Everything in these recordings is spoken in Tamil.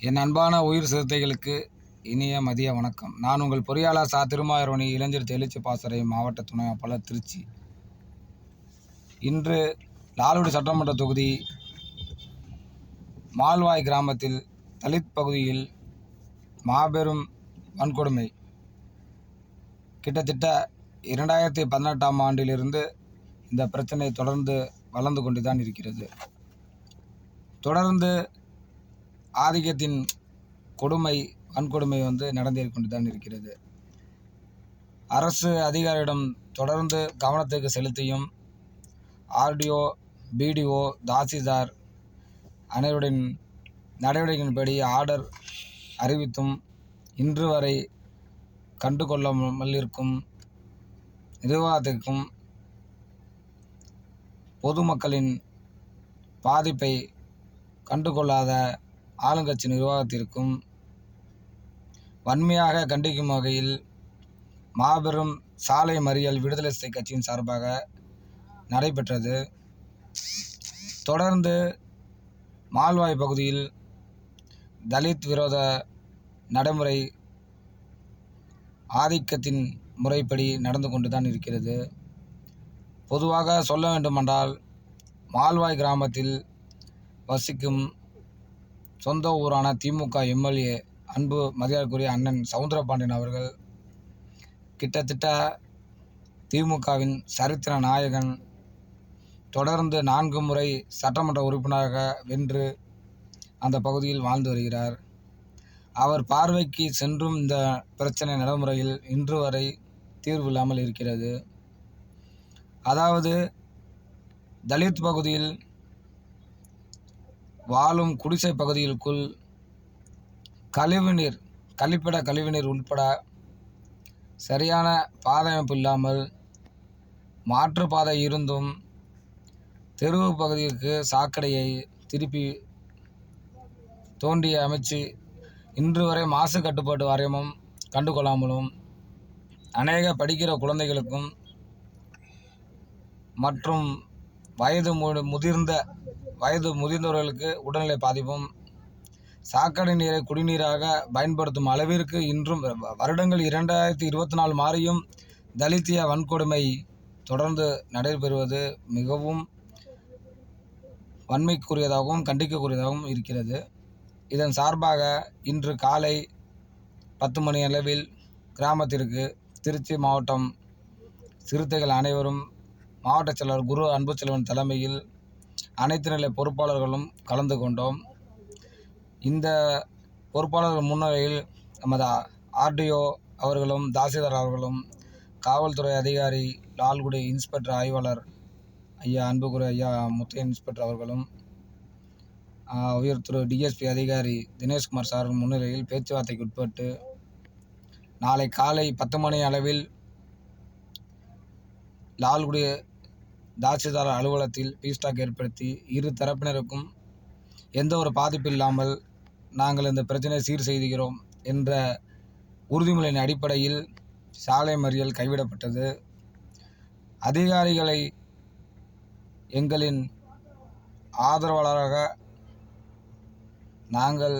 என் அன்பான உயிர் சிறுத்தைகளுக்கு இனிய மதிய வணக்கம். நான் உங்கள் பொறியாளர் சா. திருமாயரோணி இளைஞர் தெளிச்சு பாசறை மாவட்ட துணை ஆப்பாளர் திருச்சி. இன்று லால்குடி சட்டமன்ற தொகுதி மால்வாய் கிராமத்தில் தலித் பகுதியில் மாபெரும் வன்கொடுமை. கிட்டத்தட்ட இரண்டாயிரத்தி பதினெட்டாம் ஆண்டிலிருந்து இந்த பிரச்சனை தொடர்ந்து வளர்ந்து கொண்டு தான் இருக்கிறது. தொடர்ந்து ஆதிக்கத்தின் கொடுமை வன்கொடுமை வந்து நடந்தேறி கொண்டு தான் இருக்கிறது. அரசு அதிகாரியிடம் தொடர்ந்து கவனத்துக்கு செலுத்தியும் ஆர்டிஓ பிடிஓ தாசில்தார் அனைவரின் நடவடிக்கையின்படி ஆர்டர் அறிவித்தும் இன்று வரை கண்டுகொள்ளாமல் இருக்கும் நிர்வாகத்திற்கும் பொதுமக்களின் பாதிப்பை கண்டுகொள்ளாத ஆளுங்கட்சி நிர்வாகத்திற்கும் வன்மையாக கண்டிக்கும் வகையில் மாபெரும் சாலை மறியல் விடுதலை சிறுத்தை கட்சியின் சார்பாக நடைபெற்றது. தொடர்ந்து மால்வாய் பகுதியில் தலித் விரோத நடைமுறை ஆதிக்கத்தின் முறைப்படி நடந்து கொண்டு தான் இருக்கிறது. பொதுவாக சொல்ல வேண்டுமென்றால் மால்வாய் கிராமத்தில் வசிக்கும் சொந்த ஊரான திமுக எம்எல்ஏ அன்பு மரியாதைக்குரிய அண்ணன் சவுந்தரபாண்டியன் அவர்கள் கிட்டத்தட்ட திமுகவின் சரித்திர நாயகன் தொடர்ந்து நான்கு முறை சட்டமன்ற உறுப்பினராக வென்று அந்த பகுதியில் வாழ்ந்து வருகிறார். அவர் பார்வைக்கு சென்றும் இந்த பிரச்சனை நடைமுறையில் இன்று வரை தீர்வு இல்லாமல் இருக்கிறது. அதாவது தலித் பகுதியில் வாழும் குடிசை பகுதிகளுக்குள் கழிவுநீர் கழிப்பிட கழிவுநீர் உட்பட சரியான பாதை அமைப்பு இல்லாமல் மாற்றுப்பாதை இருந்தும் தெருவு பகுதிக்கு சாக்கடையை திருப்பி தோண்டி அமைச்சு இன்று வரை மாசு கட்டுப்பாட்டு வாரியமும் கண்டுகொள்ளாமலும் அநேக படிக்கிற குழந்தைகளுக்கும் மற்றும் வயது மு- முதிர்ந்த வயது முதிர்ந்தவர்களுக்கு உடல்நிலை பாதிப்பும் சாக்கடை நீரை குடிநீராக பயன்படுத்தும் அளவிற்கு இன்றும் வருடங்கள் இரண்டாயிரத்தி இருபத்தி நாலு மாறியும் தலித்திய வன்கொடுமை தொடர்ந்து நடைபெறுவது மிகவும் வன்மைக்குரியதாகவும் கண்டிக்கக்கூடியதாகவும் இருக்கிறது. இதன் சார்பாக இன்று காலை பத்து மணி அளவில் கிராமத்திற்கு திருச்சி மாவட்டம் சிறுத்தைகள் அனைவரும் மாவட்ட செயலாளர் குரு அன்புச்செல்வன் தலைமையில் அனைத்து நிலை பொறுப்பாளர்களும் கலந்து கொண்டோம். இந்த பொறுப்பாளர்கள் முன்னிலையில் நமது ஆர்டிஓ அவர்களும் தாசில்தார் அவர்களும் காவல்துறை அதிகாரி லால்குடி இன்ஸ்பெக்டர் ஆய்வாளர் ஐயா அன்புக்குரிய ஐயா முத்தைய இன்ஸ்பெக்டர் அவர்களும் ஆஹ், டிஎஸ்பி அதிகாரி தினேஷ்குமார் சார் முன்னிலையில் பேச்சுவார்த்தைக்கு உட்பட்டு நாளை காலை பத்து மணி அளவில் லால்குடி தாசில்தார் அலுவலகத்தில் பீஸ்டாக் ஏற்படுத்தி இரு தரப்பினருக்கும் எந்த ஒரு பாதிப்பு இல்லாமல் நாங்கள் இந்த பிரச்சனையை சீர் செய்துகிறோம் என்ற உறுதிமொழியின் அடிப்படையில் சாலை மறியல் கைவிடப்பட்டது. அதிகாரிகளை எங்களின் ஆதரவாளராக நாங்கள்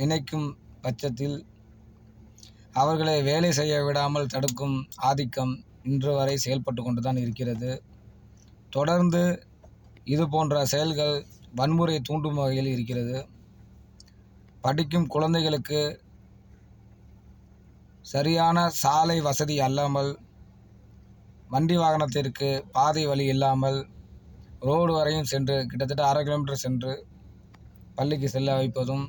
நினைக்கும் பட்சத்தில் அவர்களை வேலை செய்ய விடாமல் தடுக்கும் ஆதிக்கம் இன்று வரை செயல்பட்டு கொண்டு தான் இருக்கிறது. தொடர்ந்து இது போன்ற செயல்கள் வன்முறை தூண்டும் வகையில் இருக்கிறது. படிக்கும் குழந்தைகளுக்கு சரியான சாலை வசதி அல்லாமல் வண்டி வாகனத்திற்கு பாதை வழி இல்லாமல் ரோடு வரையும் சென்று கிட்டத்தட்ட அரை கிலோமீட்டர் சென்று பள்ளிக்கு செல்ல வைப்பதும்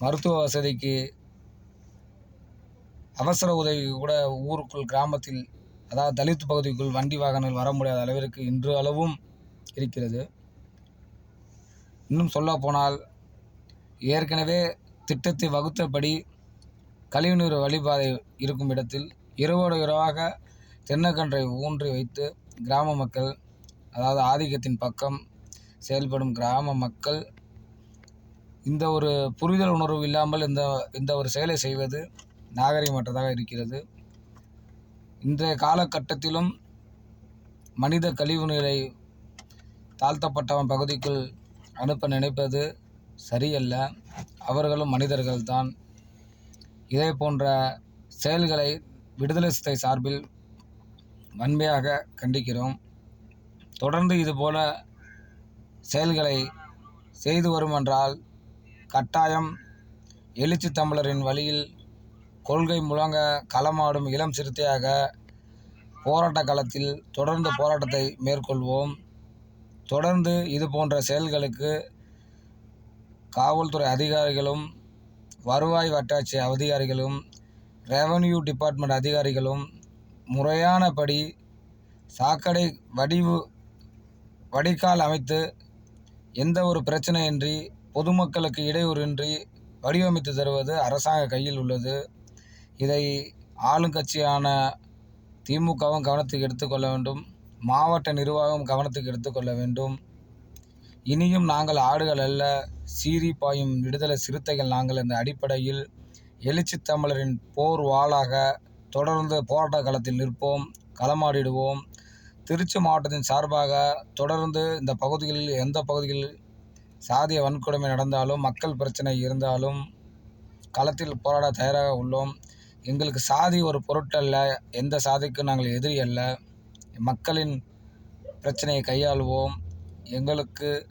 மருத்துவ வசதிக்கு அவசர உதவி கூட ஊருக்குள் கிராமத்தில் அதாவது தலித் பகுதிக்குள் வண்டி வாகனங்கள் வர முடியாத அளவிற்கு இன்று அளவும் இருக்கிறது. இன்னும் சொல்ல போனால் ஏற்கனவே திட்டத்தை வகுத்தபடி கழிவுநீர் வழிபாதை இருக்கும் இடத்தில் இரவோடு இரவாக தென்னக்கன்றை ஊன்றி வைத்து கிராம மக்கள் அதாவது ஆதிக்கத்தின் பக்கம் செயல்படும் கிராம மக்கள் இந்த ஒரு புரிதல் உணர்வு இல்லாமல் இந்த இந்த ஒரு செயலை செய்வது நாகரிகமற்றதாக இருக்கிறது. இன்றைய காலகட்டத்திலும் மனித கழிவு நீரை தாழ்த்தப்பட்டவன் பகுதிக்குள் அனுப்ப நினைப்பது சரியல்ல. அவர்களும் மனிதர்கள்தான். இதே போன்ற செயல்களை விடுதலை சித்தை சார்பில் வன்மையாக கண்டிக்கிறோம். தொடர்ந்து இதுபோல செயல்களை செய்து வருமென்றால் கட்டாயம் எழுச்சி தமிழரின் வழியில் கொள்கை முழங்க களமாடும் இளம் சிறுத்தையாக போராட்ட களத்தில் தொடர்ந்து போராட்டத்தை மேற்கொள்வோம். தொடர்ந்து இது போன்ற செயல்களுக்கு காவல்துறை அதிகாரிகளும் வருவாய் வட்டாட்சி அதிகாரிகளும் ரெவன்யூ டிபார்ட்மெண்ட் அதிகாரிகளும் முறையானபடி சாக்கடை வடிவு வடிகால் அமைத்து எந்த ஒரு பிரச்சனையின்றி பொதுமக்களுக்கு இடையூறின்றி வடிவமைத்து தருவது அரசாங்க கையில் உள்ளது. இதை ஆளுங்கட்சியான திமுகவும் கவனத்துக்கு எடுத்துக்கொள்ள வேண்டும். மாவட்ட நிர்வாகம் கவனத்துக்கு எடுத்துக்கொள்ள வேண்டும். இனியும் நாங்கள் ஆடுகள் அல்ல சீறி பாயும் விடுதலை சிறுத்தைகள் நாங்கள் என்ற அடிப்படையில் எழுச்சி தமிழரின் போர் வாளாக தொடர்ந்து போராட்ட களத்தில் நிற்போம் களமாடிடுவோம். திருச்சி மாவட்டத்தின் சார்பாக தொடர்ந்து இந்த பகுதிகளில் எந்த பகுதியில் சாதிய வன்கொடுமை நடந்தாலும் மக்கள் பிரச்சனை இருந்தாலும் களத்தில் போராட தயாராக உள்ளோம். எங்களுக்கு சாதி ஒரு பொருட்டல்ல எந்த சாதிக்கும் நாங்கள் எதிரி அல்ல. மக்களின் பிரச்சனையை கையாளுவோம். எங்களுக்கு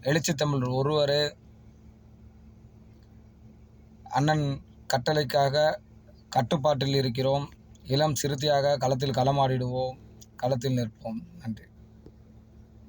எழுச்சி தமிழ் ஒருவர். அண்ணன் கட்டளைக்காக கட்டுப்பாட்டில் இருக்கிறோம். இளம் சிறுத்தையாக களத்தில் களமாடிடுவோம். களத்தில் நிற்போம். நன்றி.